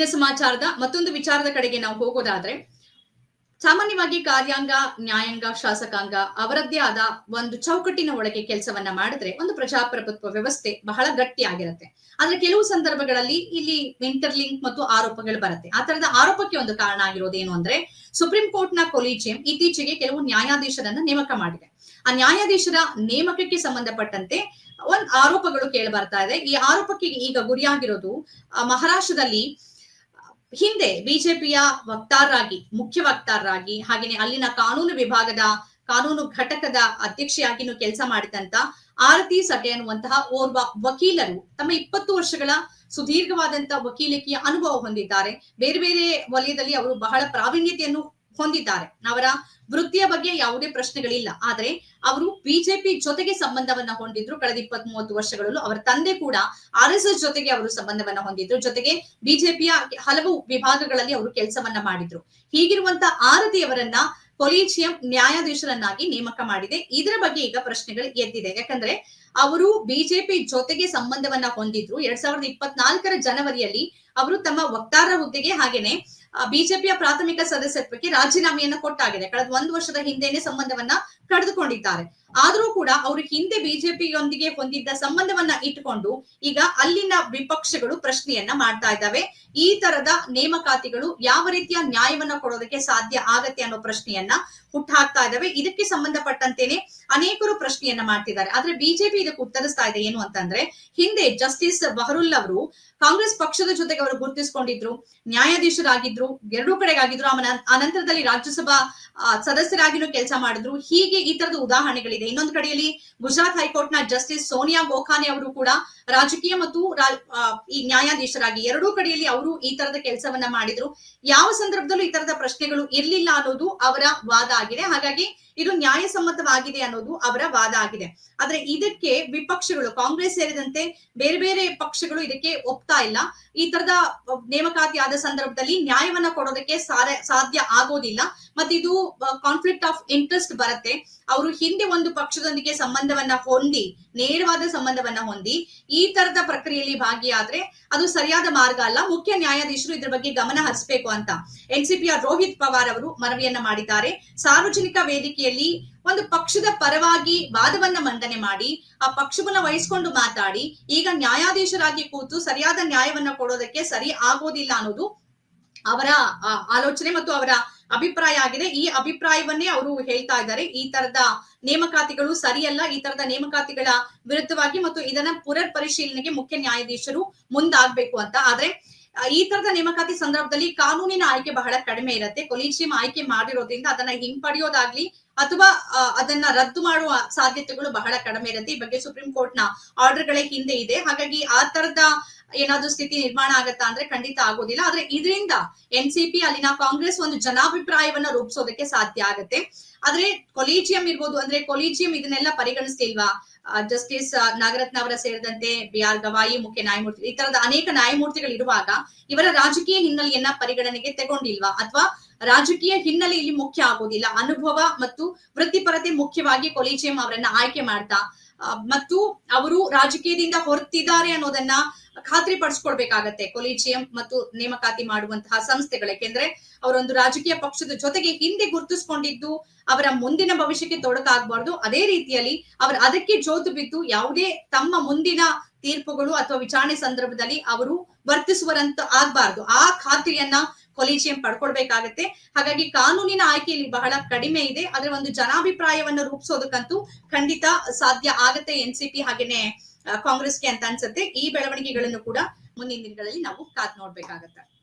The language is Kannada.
ಇಂದಿನ ಸಮಾಚಾರದ ಮತ್ತೊಂದು ವಿಚಾರದ ಕಡೆಗೆ ನಾವು ಹೋಗೋದಾದ್ರೆ, ಸಾಮಾನ್ಯವಾಗಿ ಕಾರ್ಯಾಂಗ, ನ್ಯಾಯಾಂಗ, ಶಾಸಕಾಂಗ ಅವರದ್ದೇ ಆದ ಒಂದು ಚೌಕಟ್ಟಿನ ಒಳಗೆ ಕೆಲಸವನ್ನ ಮಾಡಿದ್ರೆ ಒಂದು ಪ್ರಜಾಪ್ರಭುತ್ವ ವ್ಯವಸ್ಥೆ ಬಹಳ ಗಟ್ಟಿ ಆಗಿರುತ್ತೆ. ಆದ್ರೆ ಕೆಲವು ಸಂದರ್ಭಗಳಲ್ಲಿ ಇಲ್ಲಿ ಇಂಟರ್ಲಿಂಕ್ ಮತ್ತು ಆರೋಪಗಳು ಬರುತ್ತೆ. ಆ ತರದ ಆರೋಪಕ್ಕೆ ಒಂದು ಕಾರಣ ಆಗಿರೋದೇನು ಅಂದ್ರೆ, ಸುಪ್ರೀಂ ಕೋರ್ಟ್ನ ಕೊಲೀಜಿಯಂ ಇತ್ತೀಚೆಗೆ ಕೆಲವು ನ್ಯಾಯಾಧೀಶರನ್ನ ನೇಮಕ ಮಾಡಿದೆ. ಆ ನ್ಯಾಯಾಧೀಶರ ನೇಮಕಕ್ಕೆ ಸಂಬಂಧಪಟ್ಟಂತೆ ಒಂದ್ ಆರೋಪಗಳು ಕೇಳಿ ಬರ್ತಾ ಇದೆ. ಈ ಆರೋಪಕ್ಕೆ ಈಗ ಗುರಿಯಾಗಿರೋದು ಮಹಾರಾಷ್ಟ್ರದಲ್ಲಿ ಹಿಂದೆ ಬಿಜೆಪಿಯ ವಕ್ತಾರರಾಗಿ, ಮುಖ್ಯ ವಕ್ತಾರರಾಗಿ, ಹಾಗೇನೆ ಅಲ್ಲಿನ ಕಾನೂನು ವಿಭಾಗದ ಕಾನೂನು ಘಟಕದ ಅಧ್ಯಕ್ಷೆಯಾಗಿನೂ ಕೆಲಸ ಮಾಡಿದಂತ ಆರತಿ ಸಟೆ ಅನ್ನುವಂತಹ ಓರ್ವ ವಕೀಲರು ತಮ್ಮ ಇಪ್ಪತ್ತು ವರ್ಷಗಳ ಸುದೀರ್ಘವಾದಂತಹ ವಕೀಲಿಕೆಯ ಅನುಭವ ಹೊಂದಿದ್ದಾರೆ. ಬೇರೆ ಬೇರೆ ವಲಯದಲ್ಲಿ ಅವರು ಬಹಳ ಪ್ರಾವೀಣ್ಯತೆಯನ್ನು ಹೊಂದಿದ್ದಾರೆ. ಅವರ ವೃತ್ತಿಯ ಬಗ್ಗೆ ಯಾವುದೇ ಪ್ರಶ್ನೆಗಳಿಲ್ಲ. ಆದರೆ ಅವರು ಬಿಜೆಪಿ ಜೊತೆಗೆ ಸಂಬಂಧವನ್ನ ಹೊಂದಿದ್ರು. ಕಳೆದ ಇಪ್ಪತ್ತ್ ಮೂವತ್ತು ವರ್ಷಗಳಲ್ಲೂ ಅವರ ತಂದೆ ಕೂಡ ಆರ್ ಎಸ್ ಜೊತೆಗೆ ಅವರು ಸಂಬಂಧವನ್ನ ಹೊಂದಿದ್ರು. ಜೊತೆಗೆ ಬಿಜೆಪಿಯ ಹಲವು ವಿಭಾಗಗಳಲ್ಲಿ ಅವರು ಕೆಲಸವನ್ನ ಮಾಡಿದ್ರು. ಹೀಗಿರುವಂತ ಆರತಿಯವರನ್ನ ಕೊಲೀಜಿಯಂ ನ್ಯಾಯಾಧೀಶರನ್ನಾಗಿ ನೇಮಕ ಮಾಡಿದೆ. ಇದರ ಬಗ್ಗೆ ಈಗ ಪ್ರಶ್ನೆಗಳು ಎದ್ದಿದೆ. ಯಾಕಂದ್ರೆ ಅವರು ಬಿಜೆಪಿ ಜೊತೆಗೆ ಸಂಬಂಧವನ್ನ ಹೊಂದಿದ್ರು. ಎರಡ್ ಸಾವಿರದ ಇಪ್ಪತ್ನಾಲ್ಕರ ಜನವರಿಯಲ್ಲಿ ಅವರು ತಮ್ಮ ವಕ್ತಾರ ಹುದ್ದೆಗೆ ಹಾಗೇನೆ ಬಿಜೆಪಿಯ ಪ್ರಾಥಮಿಕ ಸದಸ್ಯತ್ವಕ್ಕೆ ರಾಜೀನಾಮೆಯನ್ನ ಕೊಟ್ಟಾಗಿದೆ. ಕಳೆದ ಒಂದು ವರ್ಷದ ಹಿಂದೆನೆ ಸಂಬಂಧವನ್ನ ಕಳೆದುಕೊಂಡಿದ್ದಾರೆ. ಆದ್ರೂ ಕೂಡ ಅವರು ಹಿಂದೆ ಬಿಜೆಪಿಯೊಂದಿಗೆ ಹೊಂದಿದ್ದ ಸಂಬಂಧವನ್ನ ಇಟ್ಟುಕೊಂಡು ಈಗ ಅಲ್ಲಿನ ವಿಪಕ್ಷಗಳು ಪ್ರಶ್ನೆಯನ್ನ ಮಾಡ್ತಾ ಇದ್ದಾವೆ. ಈ ತರದ ನೇಮಕಾತಿಗಳು ಯಾವ ರೀತಿಯ ನ್ಯಾಯವನ್ನ ಕೊಡೋದಕ್ಕೆ ಸಾಧ್ಯ ಆಗತ್ತೆ ಅನ್ನೋ ಪ್ರಶ್ನೆಯನ್ನ ಹುಟ್ಟಾಕ್ತಾ ಇದ್ದಾವೆ. ಇದಕ್ಕೆ ಸಂಬಂಧಪಟ್ಟಂತೇನೆ ಅನೇಕರು ಪ್ರಶ್ನೆಯನ್ನ ಮಾಡ್ತಿದ್ದಾರೆ. ಆದ್ರೆ ಬಿಜೆಪಿ ಇದಕ್ಕೆ ಉತ್ತರಿಸ್ತಾ ಇದೆ ಏನು ಅಂತಂದ್ರೆ, ಹಿಂದೆ ಜಸ್ಟಿಸ್ ಬಹರುಲ್ ಅವರು ಕಾಂಗ್ರೆಸ್ ಪಕ್ಷದ ಜೊತೆಗೆ ಅವರು ಗುರುತಿಸಿಕೊಂಡಿದ್ರು, ನ್ಯಾಯಾಧೀಶರಾಗಿದ್ರು ಎರಡೂ ಕಡೆಗಾಗಿದ್ರು ಆಮೇಲೆ ಅನಂತರದಲ್ಲಿ ರಾಜ್ಯಸಭಾ ಆ, ಸದಸ್ಯರಾಗಿನೂ ಕೆಲಸ ಮಾಡಿದ್ರು. ಹೀಗೆ ಈ ತರದ ಉದಾಹರಣೆಗಳಿದೆ. ಇನ್ನೊಂದು ಕಡೆಯಲ್ಲಿ ಗುಜರಾತ್ ಹೈಕೋರ್ಟ್ನ ಜಸ್ಟಿಸ್ ಸೋನಿಯಾ ಗೋಖಾನೆ ಅವರು ಕೂಡ ರಾಜಕೀಯ ಮತ್ತು ಈ ನ್ಯಾಯಾಧೀಶರಾಗಿ ಎರಡೂ ಕಡೆಯಲ್ಲಿ ಅವರು ಈ ತರದ ಕೆಲಸವನ್ನ ಮಾಡಿದ್ರು. ಯಾವ ಸಂದರ್ಭದಲ್ಲೂ ಈ ತರದ ಪ್ರಶ್ನೆಗಳು ಇರ್ಲಿಲ್ಲ ಅನ್ನೋದು ಅವರ ವಾದ ಆಗಿದೆ. ಹಾಗಾಗಿ ಇದು ನ್ಯಾಯಸಮ್ಮತವಾಗಿದೆ ಅನ್ನೋದು ಅವರ ವಾದ ಆಗಿದೆ. ಆದ್ರೆ ಇದಕ್ಕೆ ವಿಪಕ್ಷಗಳು ಕಾಂಗ್ರೆಸ್ ಸೇರಿದಂತೆ ಬೇರೆ ಬೇರೆ ಪಕ್ಷಗಳು ಇದಕ್ಕೆ ಒಪ್ತಾ ಇಲ್ಲ. ಈ ತರದ ನೇಮಕಾತಿ ಆದ ಸಂದರ್ಭದಲ್ಲಿ ನ್ಯಾಯವನ್ನ ಕೊಡೋದಕ್ಕೆ ಸಾಧ್ಯ ಆಗೋದಿಲ್ಲ. ಮತ್ತೆ ಇದು ಕಾನ್ಫ್ಲಿಕ್ಟ್ ಆಫ್ ಇಂಟ್ರೆಸ್ಟ್ ಬರುತ್ತೆ. ಅವರು ಹಿಂದೆ ಒಂದು ಪಕ್ಷದೊಂದಿಗೆ ಸಂಬಂಧವನ್ನ ಹೊಂದಿ, ನೇರವಾದ ಸಂಬಂಧವನ್ನ ಹೊಂದಿ, ಈ ತರದ ಪ್ರಕ್ರಿಯೆಯಲ್ಲಿ ಭಾಗಿಯಾದ್ರೆ ಅದು ಸರಿಯಾದ ಮಾರ್ಗ ಅಲ್ಲ. ಮುಖ್ಯ ನ್ಯಾಯಾಧೀಶರು ಇದ್ರ ಬಗ್ಗೆ ಗಮನ ಹರಿಸಬೇಕು ಅಂತ. ಎನ್ಸಿಪಿಯ ರೋಹಿತ್ ಪವಾರ್ ಅವರು ಮನವಿಯನ್ನ ಮಾಡಿದ್ದಾರೆ. ಸಾರ್ವಜನಿಕ ವೇದಿಕೆಯಲ್ಲಿ ಒಂದು ಪಕ್ಷದ ಪರವಾಗಿ ವಾದವನ್ನ ಮಂಡನೆ ಮಾಡಿ, ಆ ಪಕ್ಷವನ್ನ ವಹಿಸಿಕೊಂಡು ಮಾತಾಡಿ, ಈಗ ನ್ಯಾಯಾಧೀಶರಾಗಿ ಕೂತು ಸರಿಯಾದ ನ್ಯಾಯವನ್ನ ಕೊಡೋದಕ್ಕೆ ಸರಿ ಆಗೋದಿಲ್ಲ ಅನ್ನೋದು ಅವರ ಆಲೋಚನೆ ಮತ್ತು ಅವರ ಅಭಿಪ್ರಾಯ ಆಗಿದೆ. ಈ ಅಭಿಪ್ರಾಯವನ್ನೇ ಅವರು ಹೇಳ್ತಾ ಇದ್ದಾರೆ. ಈ ತರದ ನೇಮಕಾತಿಗಳು ಸರಿಯಲ್ಲ. ಈ ತರದ ನೇಮಕಾತಿಗಳ ವಿರುದ್ಧವಾಗಿ ಮತ್ತು ಇದನ್ನ ಪುನರ್ ಪರಿಶೀಲನೆಗೆ ಮುಖ್ಯ ನ್ಯಾಯಾಧೀಶರು ಮುಂದಾಗಬೇಕು ಅಂತ. ಆದ್ರೆ ಈ ತರದ ನೇಮಕಾತಿ ಸಂದರ್ಭದಲ್ಲಿ ಕಾನೂನಿನ ಆಯ್ಕೆ ಬಹಳ ಕಡಿಮೆ ಇರುತ್ತೆ. ಕೊಲೀಜಿಯಂ ಆಯ್ಕೆ ಮಾಡಿರೋದ್ರಿಂದ ಅದನ್ನ ಹಿಂಪಡೆಯೋದಾಗ್ಲಿ ಅಥವಾ ಅದನ್ನ ರದ್ದು ಮಾಡುವ ಸಾಧ್ಯತೆಗಳು ಬಹಳ ಕಡಿಮೆ ಇರುತ್ತೆ. ಈ ಬಗ್ಗೆ ಸುಪ್ರೀಂ ಕೋರ್ಟ್ನ ಆರ್ಡರ್ ಗಳೇ ಹಿಂದೆ ಇದೆ. ಹಾಗಾಗಿ ಆ ತರದ ಏನಾದ್ರೂ ಸ್ಥಿತಿ ನಿರ್ಮಾಣ ಆಗತ್ತಾ ಅಂದ್ರೆ ಖಂಡಿತ ಆಗೋದಿಲ್ಲ. ಆದ್ರೆ ಇದರಿಂದ ಎನ್ ಸಿ ಅಲ್ಲಿನ ಕಾಂಗ್ರೆಸ್ ಒಂದು ಜನಾಭಿಪ್ರಾಯವನ್ನ ರೂಪಿಸೋದಕ್ಕೆ ಸಾಧ್ಯ ಆಗತ್ತೆ. ಆದ್ರೆ ಕೊಲೀಜಿಯಂ ಇರ್ಬೋದು ಅಂದ್ರೆ ಕೊಲೀಜಿಯಂ ಇದನ್ನೆಲ್ಲ ಪರಿಗಣಿಸ್ತಿಲ್ವಾ ಜಸ್ಟಿಸ್ ನಾಗರತ್ನ ಅವರ ಸೇರಿದಂತೆ ಬಿ ಆರ್ ಗವಾಯಿ, ಮುಖ್ಯ ನ್ಯಾಯಮೂರ್ತಿ ಈ ತರದ ಅನೇಕ ನ್ಯಾಯಮೂರ್ತಿಗಳು ಇರುವಾಗ ಇವರ ರಾಜಕೀಯ ಹಿನ್ನೆಲೆಯನ್ನ ಪರಿಗಣನೆಗೆ ತಗೊಂಡಿಲ್ವಾ? ಅಥವಾ ರಾಜಕೀಯ ಹಿನ್ನೆಲೆ ಇಲ್ಲಿ ಮುಖ್ಯ ಆಗೋದಿಲ್ಲ. ಅನುಭವ ಮತ್ತು ವೃತ್ತಿಪರತೆ ಮುಖ್ಯವಾಗಿ ಕೊಲಿಜಿಯಂ ಅವರನ್ನ ಆಯ್ಕೆ ಮಾಡ್ತಾ ಮತ್ತು ಅವರು ರಾಜಕೀಯದಿಂದ ಹೊರತಿದ್ದಾರೆ ಅನ್ನೋದನ್ನ ಖಾತ್ರಿ ಪಡಿಸ್ಕೊಳ್ಬೇಕಾಗತ್ತೆ ಕೊಲೀಜಿಯಂ ಮತ್ತು ನೇಮಕಾತಿ ಮಾಡುವಂತಹ ಸಂಸ್ಥೆಗಳು ಏಕೆಂದ್ರೆ ಅವರೊಂದು ರಾಜಕೀಯ ಪಕ್ಷದ ಜೊತೆಗೆ ಹಿಂದೆ ಗುರುತಿಸ್ಕೊಂಡಿದ್ದು, ಅವರ ಮುಂದಿನ ಭವಿಷ್ಯಕ್ಕೆ ತೊಡಕಾಗಬಾರ್ದು ಅದೇ ರೀತಿಯಲ್ಲಿ ಅವರು ಅದಕ್ಕೆ ಜೋತು ಬಿದ್ದು ಯಾವುದೇ ತಮ್ಮ ಮುಂದಿನ ತೀರ್ಪುಗಳು ಅಥವಾ ವಿಚಾರಣೆ ಸಂದರ್ಭದಲ್ಲಿ ಅವರು ವರ್ತಿಸುವರಂತ ಆಗ್ಬಾರ್ದು. ಆ ಖಾತ್ರಿಯನ್ನ ಕೊಲೀಜಿಯಂ ಪಡ್ಕೊಳ್ಬೇಕಾಗತ್ತೆ ಹಾಗಾಗಿ ಕಾನೂನಿನ ಆಯ್ಕೆಯಲ್ಲಿ ಬಹಳ ಕಡಿಮೆ ಇದೆ. ಆದ್ರೆ ಒಂದು ಜನಾಭಿಪ್ರಾಯವನ್ನು ರೂಪಿಸೋದಕ್ಕಂತೂ ಖಂಡಿತ ಸಾಧ್ಯ ಆಗತ್ತೆ ಎನ್ ಸಿ ಹಾಗೇನೆ ಕಾಂಗ್ರೆಸ್ಗೆ ಅಂತ ಅನ್ಸುತ್ತೆ. ಈ ಬೆಳವಣಿಗೆಗಳನ್ನು ಕೂಡ ಮುಂದಿನ ದಿನಗಳಲ್ಲಿ ನಾವು ಕಾದ್ ನೋಡ್ಬೇಕಾಗತ್ತೆ.